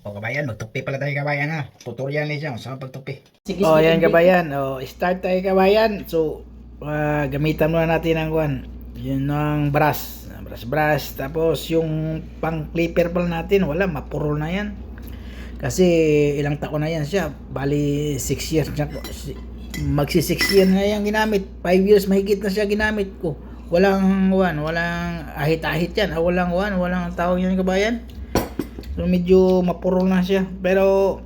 O kabayan, magtupi pala tayo kabayan ha. Tutorial niya siya sa pagtupi. Sige, Oh, sige. kabayan. Oh, start tayo kabayan. So, ah, gamitan muna natin ang kwan. Yun ang brush. Brush, brush. Tapos, yung pang clipper pala natin, wala, mapuro na yan. Kasi, ilang taon na yan siya. Bali, 6 years na Magsi 6 years na yan ginamit. 5 years mahigit na siya ginamit ko. Walang, wan, walang ahit-ahit yan. Ah, walang, wan, walang tawag yan kabayan. So, medyo mapuro na siya. Pero,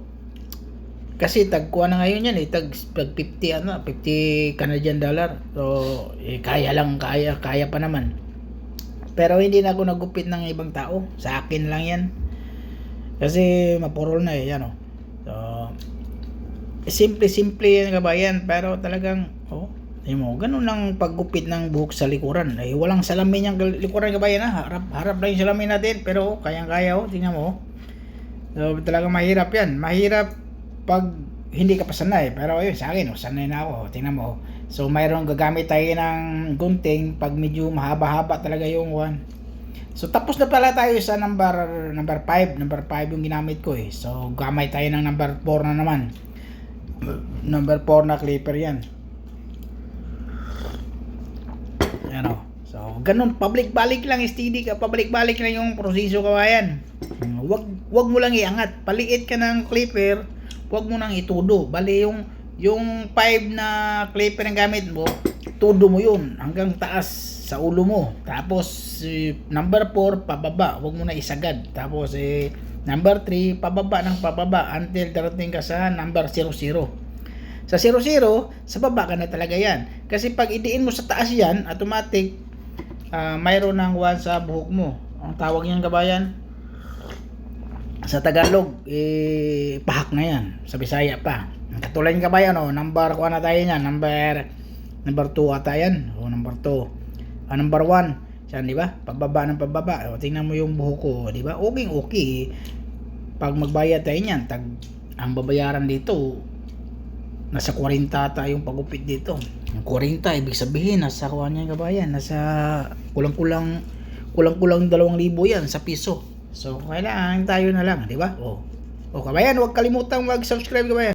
kasi tagkuha na ngayon yan eh, tag, tag 50 ano, 50 Canadian dollar. So, eh, kaya lang, kaya, kaya pa naman. Pero hindi na ako nagupit ng ibang tao. Sa akin lang yan. Kasi mapurol na eh, yan oh. So, simple-simple yan kabayan, pero talagang, oh, Tingnan mo, ganun lang paggupit ng buhok sa likuran. Eh, walang salamin yung likuran kabayan ha. Harap, harap lang yung salamin natin. Pero kayang-kaya oh, tingnan mo. oh. So, talagang mahirap yan. Mahirap pag hindi ka pa sanay. Pero ayun, sa akin, oh, sanay na ako. Tingnan mo. oh. So, mayroong gagamit tayo ng gunting pag medyo mahaba-haba talaga yung one. So, tapos na pala tayo sa number number 5. Number 5 yung ginamit ko eh. So, gamay tayo ng number 4 na naman. Number 4 na clipper yan. Yan o. So, ganun, pabalik-balik lang, steady ka, pabalik-balik lang yung proseso kawayan. Wag, wag mo lang iangat. Paliit ka ng clipper, wag mo nang itudo. Bali yung, yung 5 na clipper ang gamit mo, tudo mo yun hanggang taas sa ulo mo. Tapos, eh, number 4, pababa. Wag mo na isagad. Tapos, eh, number 3, pababa ng pababa until darating ka sa number 00. Sa 00, sa baba ka na talaga yan. Kasi pag idiin mo sa taas yan, automatic, ah, mayroon ng one sa buhok mo. Ang tawag niyan kabayan, sa Tagalog, eh, pahak na yan. Sa Bisaya pa. Katulad yung kabayan, oh, number, kuha na tayo niyan, number, number 2 ata yan. O, number 2. Ah, number 1, yan, di ba? Pababa ng pababa. O, tingnan mo yung buhok ko, di ba? Okay, okay. Pag magbayad tayo niyan, tag, ang babayaran dito, nasa 40 ata yung pagupit dito. Ang 40 ibig sabihin nasa kuha niya kabayan, nasa kulang-kulang kulang-kulang 2,000 yan sa piso. So kailangan tayo na lang, di ba? Oh. Oh kabayan, huwag kalimutang mag-subscribe kabayan.